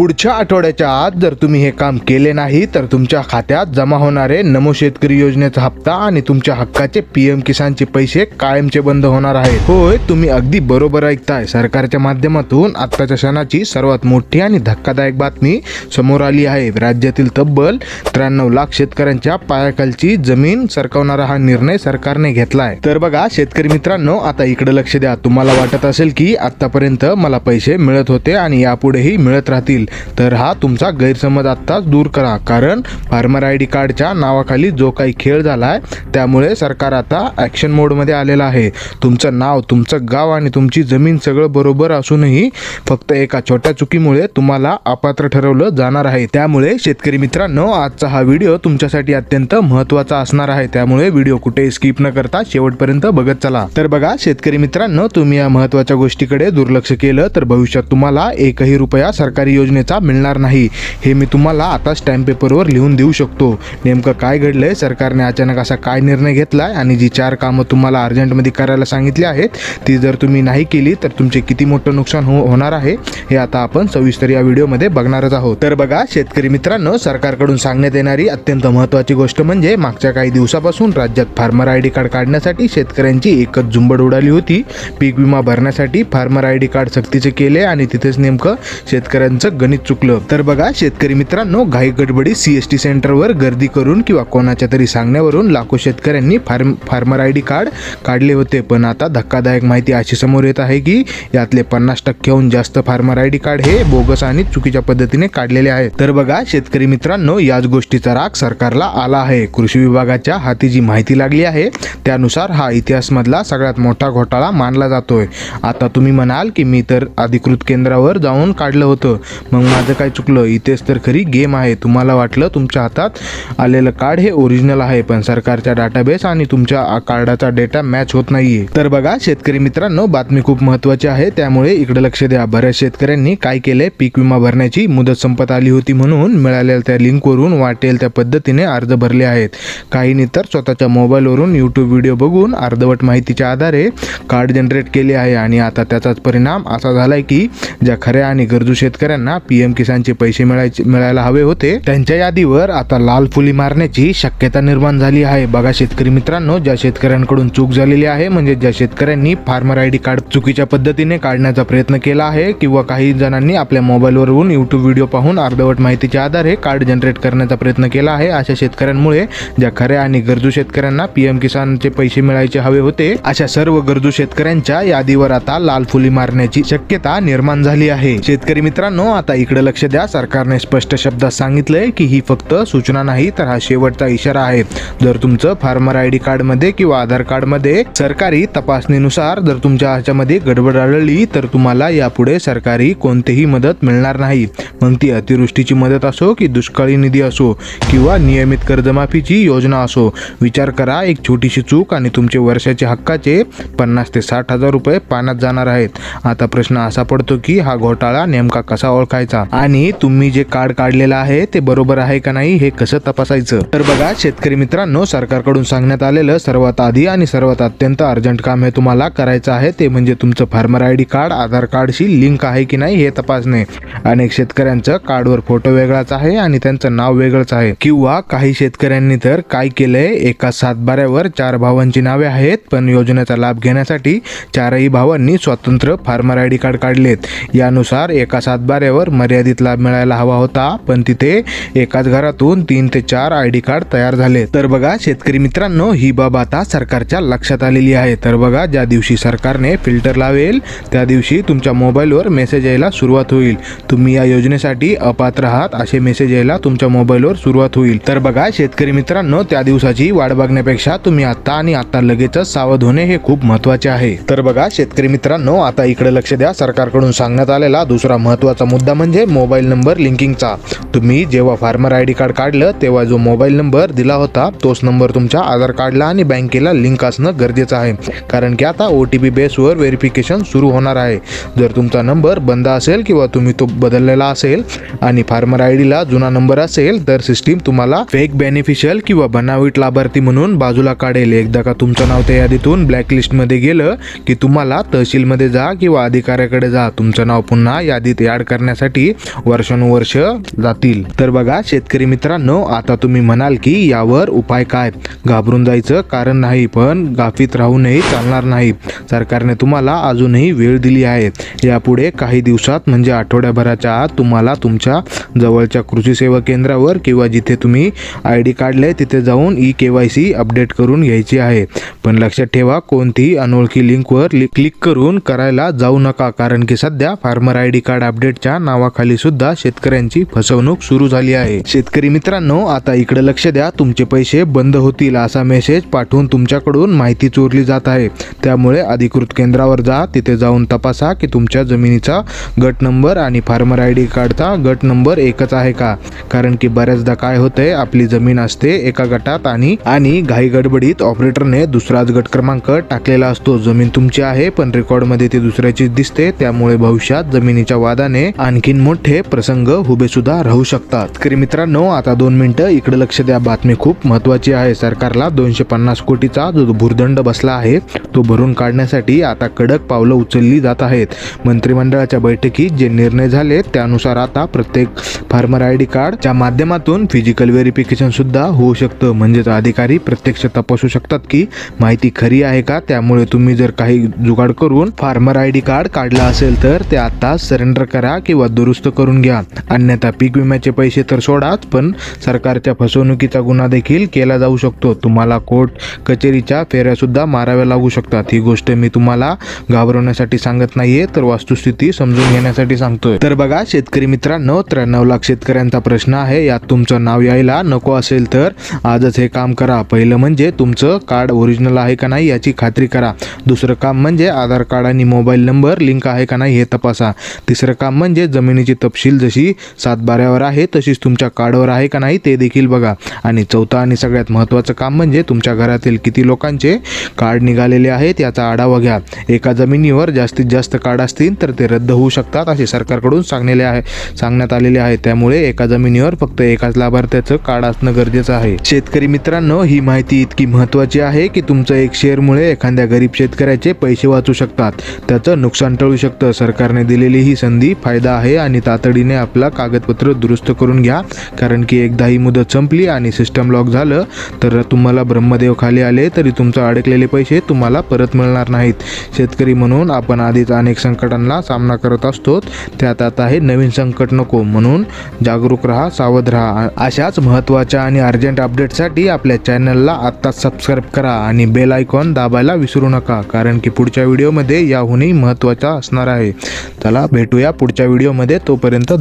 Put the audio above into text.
पुढच्या आठवड्याच्या आत जर तुम्ही हे काम केले नाही तर तुमच्या खात्यात जमा होणारे नमो शेतकरी योजनेचा हप्ता आणि तुमच्या हक्काचे पीएम किसानचे पैसे कायमचे बंद होणार आहेत. होय तुम्ही अगदी बरोबर ऐकताय. सरकारच्या माध्यमातून आत्ताच्या क्षणाची सर्वात मोठी आणि धक्कादायक बातमी समोर आली आहे. राज्यातील तब्बल त्र्याण्णव लाख शेतकऱ्यांच्या पायाखालची जमीन सरकवणारा हा निर्णय सरकारने घेतलाय. तर बघा शेतकरी मित्रांनो आता इकडे लक्ष द्या. तुम्हाला वाटत असेल की आतापर्यंत मला पैसे मिळत होते आणि यापुढेही मिळत राहतील. तर हा तुमचा गैरसमज आत्ताच दूर करा. कारण फार्मर आय डी कार्डच्या नावाखाली जो काही खेळ झाला आहे त्यामुळे सरकार आता ॲक्शन मोडमध्ये आलेला आहे. तुमचं नाव तुमचं गाव आणि तुमची जमीन सगळं बरोबर असूनही फक्त एका छोट्या चुकीमुळे तुम्हाला अपात्र ठरवलं जाणार आहे. त्यामुळे शेतकरी मित्रांनो आजचा हा व्हिडिओ तुमच्यासाठी अत्यंत महत्त्वाचा असणार आहे. त्यामुळे व्हिडिओ कुठे स्किप न करता शेवटपर्यंत बघत चला. तर बघा शेतकरी मित्रांनो तुम्ही या महत्त्वाच्या गोष्टीकडे दुर्लक्ष केलं तर भविष्यात तुम्हाला एकही रुपया सरकारी योजनेचा मिळणार नाही. हे मी तुम्हाला आता स्टॅम्प पेपरवर लिहून देऊ शकतो. नेमकं काय घडलंय? सरकारने अचानक असा काय निर्णय घेतलाय? आणि जी चार कामं तुम्हाला अर्जंटमध्ये करायला सांगितली आहेत ती जर तुम्ही नाही केली तर तुमचे किती मोठं नुकसान हो होणार आहे हे आता आपण सविस्तर या व्हिडिओमध्ये बघणारच आहोत. तर बघा शेतकरी मित्रांनो सरकारकडून सांगण्यात येणारी अत्यंत महत्त्वाची गोष्ट म्हणजे मागच्या काही दिवसापासून राज्यात फार्मर आय डी कार्ड काढण्यासाठी शेतकऱ्यांची एकच झुंबड उडाली होती. पीक विमा भरण्यासाठी फार्मर आय डी कार्ड सक्तीचे केले आणि तिथेच नेमकं शेतकऱ्यांचं गणित चुकलं. तर बघा शेतकरी मित्रांनो घाई गडबडी सी एस टी सेंटरवर गर्दी करून किंवा कोणाच्या तरी सांगण्यावरून लाखो शेतकऱ्यांनी farm farmer I D card काढले होते. पण आता धक्कादायक माहिती अशी समोर येत आहे की यातले पन्नास टक्क्याहून जास्त फार्मर आय डी कार्ड हे बोगस आणि चुकीच्या पद्धतीने काढलेले आहेत. तर बघा शेतकरी मित्रांनो याच गोष्टीचा राग सरकारला आला आहे. कृषी विभागाच्या हाती जी माहिती लागली आहे त्यानुसार हा इतिहासमधला सगळ्यात मोठा घोटाळा मानला जातोय. आता तुम्ही म्हणाल की मी तर अधिकृत केंद्रावर जाऊन काढलं होतं. मग माझं काय चुकलं? इथेच तर खरी गेम आहे. तुम्हाला वाटलं तुमच्या हातात आलेलं कार्ड हे ओरिजिनल आहे पण सरकारच्या डाटाबेस आणि तुमच्या कार्डाचा डेटा मॅच होत नाहीये. तर बघा शेतकरी मित्रांनो बातमी खूप महत्वाची आहे. त्यामुळे इकडे लक्ष द्या. बऱ्याच शेतकऱ्यांनी काय केलंय? पीक विमा भरण्याची मुदत संपत आली होती म्हणून मिळालेल्या त्या लिंकवरून वाटेल त्या पद्धतीने अर्ज भरले आहेत. काहींनी तर स्वतःच्या मोबाईलवरून यूट्यूब व्हिडिओ बघून अर्धवट माहितीच्या आधारे कार्ड जनरेट केले आहे. आणि आता त्याचाच परिणाम असा झालाय की ज्या खऱ्या आणि गरजू शेतकऱ्यांना पीएम किसानचे पैसे मिळायचे मिळायला हवे होते. त्यांच्या यादीवर आता लाल फुली मारण्याची शक्यता निर्माण झाली आहे. बघा शेतकरी मित्रांनो ज्या शेतकऱ्यांकडून चूक झालेली आहे म्हणजे ज्या शेतकऱ्यांनी फार्मर आय डी कार्ड चुकीच्या पद्धतीने काढण्याचा प्रयत्न केला आहे किंवा काही जणांनी आपल्या मोबाईलवरून युट्यूब व्हिडिओ पाहून अर्धवट माहितीच्या आधारे कार्ड जनरेट करण्याचा प्रयत्न केला आहे. अशा शेतकऱ्यांमुळे ज्या खऱ्या आणि गरजू शेतकऱ्यांना पीएम किसानचे पैसे मिळायचे हवे होते अशा सर्व गरजू शेतकऱ्यांच्या यादीवर आता लाल फुली मारण्याची शक्यता निर्माण झाली आहे. शेतकरी मित्रांनो आता आता इकडे लक्ष द्या. सरकारने स्पष्ट शब्दात सांगितलंय की ही फक्त सूचना नाही तर हा शेवटचा इशारा आहे. जर तुमचं फार्मर आय डी कार्डमध्ये किंवा आधार कार्डमध्ये सरकारी तपासणीनुसार जर तुमच्या ह्याच्यामध्ये गडबड आढळली तर तुम्हाला यापुढे सरकारी कोणतीही मदत मिळणार नाही. मग ती अतिवृष्टीची मदत असो की दुष्काळी निधी असो किंवा नियमित कर्जमाफीची योजना असो विचार करा. एक छोटीशी चूक आणि तुमचे वर्षाचे हक्काचे पन्नास ते साठ हजार रुपये पाण्यात जाणार आहेत. आता प्रश्न असा पडतो की हा घोटाळा नेमका कसा ओळखायचा? आणि तुम्ही जे कार्ड काढलेलं आहे ते बरोबर आहे का नाही हे कसं तपासायचं? तर बघा शेतकरी मित्रांनो सरकारकडून सांगण्यात आलेलं सर्वात आधी आणि सर्वात अत्यंत अर्जंट काम हे तुम्हाला करायचं आहे ते म्हणजे तुमचं farmer I D card Aadhaar कार्डशी लिंक आहे की नाही हे तपासणे. अनेक शेतकऱ्यांचं कार्डवर फोटो वेगळाच आहे आणि त्यांचं नाव वेगळंच आहे. किंवा काही शेतकऱ्यांनी तर काय केलंय एका सातबाऱ्यावर चार भावांची नावे आहेत पण योजनेचा लाभ घेण्यासाठी चारही भावांनी स्वतंत्र फार्मर आय डी कार्ड काढलेत. यानुसार एका सातबाऱ्यावर मर्यादित लाभ मिळायला हवा होता पण तिथे एकाच घरातून तीन ते चार आय डी कार्ड तयार झाले. तर बघा शेतकरी मित्रांनो ही बाब आता सरकारच्या लक्षात आलेली आहे. तर बघा ज्या दिवशी सरकारने फिल्टर लावेल त्या दिवशी तुमच्या मोबाईलवर मेसेज यायला सुरुवात होईल. तुम्ही या योजनेसाठी अपात्र आहात असे मेसेज यायला तुमच्या मोबाईलवर सुरुवात होईल. तर बघा शेतकरी मित्रांनो त्या दिवसाची वाट बघण्यापेक्षा तुम्ही आता आणि आता लगेचच सावध होणे हे खूप महत्त्वाचे आहे. तर बघा शेतकरी मित्रांनो आता इकडे लक्ष द्या. सरकारकडून सांगण्यात आलेला दुसरा महत्त्वाचा मुद्दा म्हणजे म्हणजे मोबाईल नंबर लिंकिंगचा. तुम्ही जेव्हा फार्मर आय डी कार्ड काढलं तेव्हा जो मोबाईल नंबर दिला होता तोच नंबर तुमच्या आधार कार्डला आणि बँकेला लिंक असणं गरजेचं आहे. कारण की आता ओ टी पी बेसवर व्हेरिफिकेशन सुरू होणार आहे. जर तुमचा नंबर बंद असेल किंवा तुम्ही तो बदललेला असेल आणि फार्मर आय डीला जुना नंबर असेल तर सिस्टीम तुम्हाला फेक बेनिफिशियल किंवा बनावट लाभार्थी म्हणून बाजूला काढेल. एकदा का तुमचं नाव त्या यादीतून ब्लॅकलिस्टमध्ये गेलं की तुम्हाला तहसीलमध्ये जा किंवा अधिकाऱ्याकडे जा. तुमचं नाव पुन्हा यादीत ॲड करण्यासाठी करण्यासाठी वर्षानुवर्ष जातील. तर बघा शेतकरी मित्रांनो आता तुम्ही म्हणाल की यावर उपाय काय? घाबरून जायचं कारण नाही पण गाफीत राहूनही चालणार नाही. सरकारने तुम्हाला अजूनही वेळ दिली आहे. यापुढे काही दिवसात म्हणजे आठवड्याभराच्या आत तुम्हाला तुमच्या जवळच्या कृषी सेवा केंद्रावर किंवा जिथे तुम्ही आय डी काढले तिथे जाऊन E K Y C update करून घ्यायची आहे. पण लक्षात ठेवा कोणतीही अनोळखी लिंकवर लि- क्लिक करून करायला जाऊ नका कारण की सध्या फार्मर आय डी कार्ड अपडेटच्या नावाखाली सुद्धा शेतकऱ्यांची फसवणूक सुरू झाली आहे. शेतकरी मित्रांनो आता इकडे लक्ष द्या. तुमचे पैसे बंद होतील असा मेसेज पाठवून तुमच्याकडून माहिती चोरली जात आहे. त्यामुळे अधिकृत केंद्रावर जा. तिथे जाऊन तपासा की तुमच्या जमिनीचा गट नंबर आणि फार्मर आय डी कार्डचा गट नंबर एकच आहे का? कारण की बऱ्याचदा काय होतंय आपली जमीन असते एका गटात आणि आणि घाई गडबडीत ऑपरेटरने दुसराच गट क्रमांक टाकलेला असतो. जमीन तुमची आहे पण रेकॉर्डमध्ये ती दुसऱ्याची दिसते. त्यामुळे भविष्यात जमिनीच्या वादाने आणि आणखीन मोठे प्रसंग हुबेसुद्धा राहू शकतात. तरी मित्रांनो आता दोन मिनिटं इकडे लक्ष द्या. बातमी खूप महत्वाची आहे. सरकारला दोनशे पन्नास कोटीचा जो भूर्दंड बसला आहे तो भरून काढण्यासाठी आता कडक पावलं उचलली जात आहेत. मंत्रिमंडळाच्या बैठकीत जे निर्णय झाले त्यानुसार आता प्रत्येक फार्मर आय डी कार्डच्या माध्यमातून फिजिकल व्हेरिफिकेशन सुद्धा होऊ शकतं. म्हणजेच अधिकारी प्रत्यक्ष तपासू शकतात की माहिती खरी आहे का? त्यामुळे तुम्ही जर काही जुगाड करून फार्मर आय डी कार्ड काढला असेल तर ते आता सरेंडर करा किंवा दुरुस्त करून घ्या. अन्यथा पीक विम्याचे पैसे तर सोडाच पण सरकारच्या फसवणुकीचा गुन्हा देखील केला जाऊ शकतो. तुम्हाला कोर्ट कचेरीच्या फेऱ्यासुद्धा माराव्या लागू शकतात. ही गोष्ट मी तुम्हाला घाबरवण्यासाठी सांगत नाहीये तर वास्तुस्थिती समजून घेण्यासाठी सांगतोय. तर बघा शेतकरी मित्रांनो त्र्याण्णव लाख शेतकऱ्यांचा प्रश्न आहे. यात तुमचं नाव यायला नको असेल तर आजच हे काम करा. पहिलं म्हणजे तुमचं कार्ड ओरिजिनल आहे का नाही याची खात्री करा. दुसरं काम म्हणजे आधार कार्ड आणि मोबाईल नंबर लिंक आहे का नाही हे तपासा. तिसरं काम म्हणजे जमिनीची तपशील जशी सातबाऱ्यावर आहे तशीच तुमच्या कार्डवर आहे का नाही ते देखील बघा. आणि चौथा आणि सगळ्यात महत्त्वाचं काम म्हणजे तुमच्या घरातील किती लोकांचे कार्ड निघालेले आहेत याचा आढावा घ्या. एका जमिनीवर जास्तीत जास्त कार्ड असतील तर ते रद्द होऊ शकतात असे सरकारकडून सांगलेले आहे सांगण्यात आलेले आहे. त्यामुळे एका जमिनीवर फक्त एकाच लाभार्थ्याचं कार्ड असणं गरजेचं आहे. शेतकरी मित्रांनो ही माहिती इतकी महत्त्वाची आहे की तुमचं एक शेअरमुळे एखाद्या गरीब शेतकऱ्याचे पैसे वाचू शकतात. त्याचं नुकसान टळू शकतं. सरकारने दिलेली ही संधी फायदा आहे आणि तातडीने आपला कागदपत्र दुरुस्त करून घ्या. कारण की एकदा ही मुदत संपली आणि सिस्टम लॉक झालं तर तुम्हाला ब्रह्मदेव खाली आले तरी तुमचं अडकलेले पैसे तुम्हाला परत मिळणार नाहीत. शेतकरी म्हणून आपण आधीच अनेक संकटांना सामना करत असतो. त्यात आता हे नवीन संकट नको. म्हणून जागरूक राहा सावध राहा. अशाच महत्त्वाच्या आणि अर्जंट अपडेटसाठी आपल्या चॅनलला आत्ताच सबस्क्राईब करा आणि बेल आयकॉन दाबायला विसरू नका. कारण की पुढच्या व्हिडिओमध्ये याहूनही महत्त्वाचा असणार आहे. चला भेटूया पुढच्या व्हिडिओमध्ये तोपर्यंत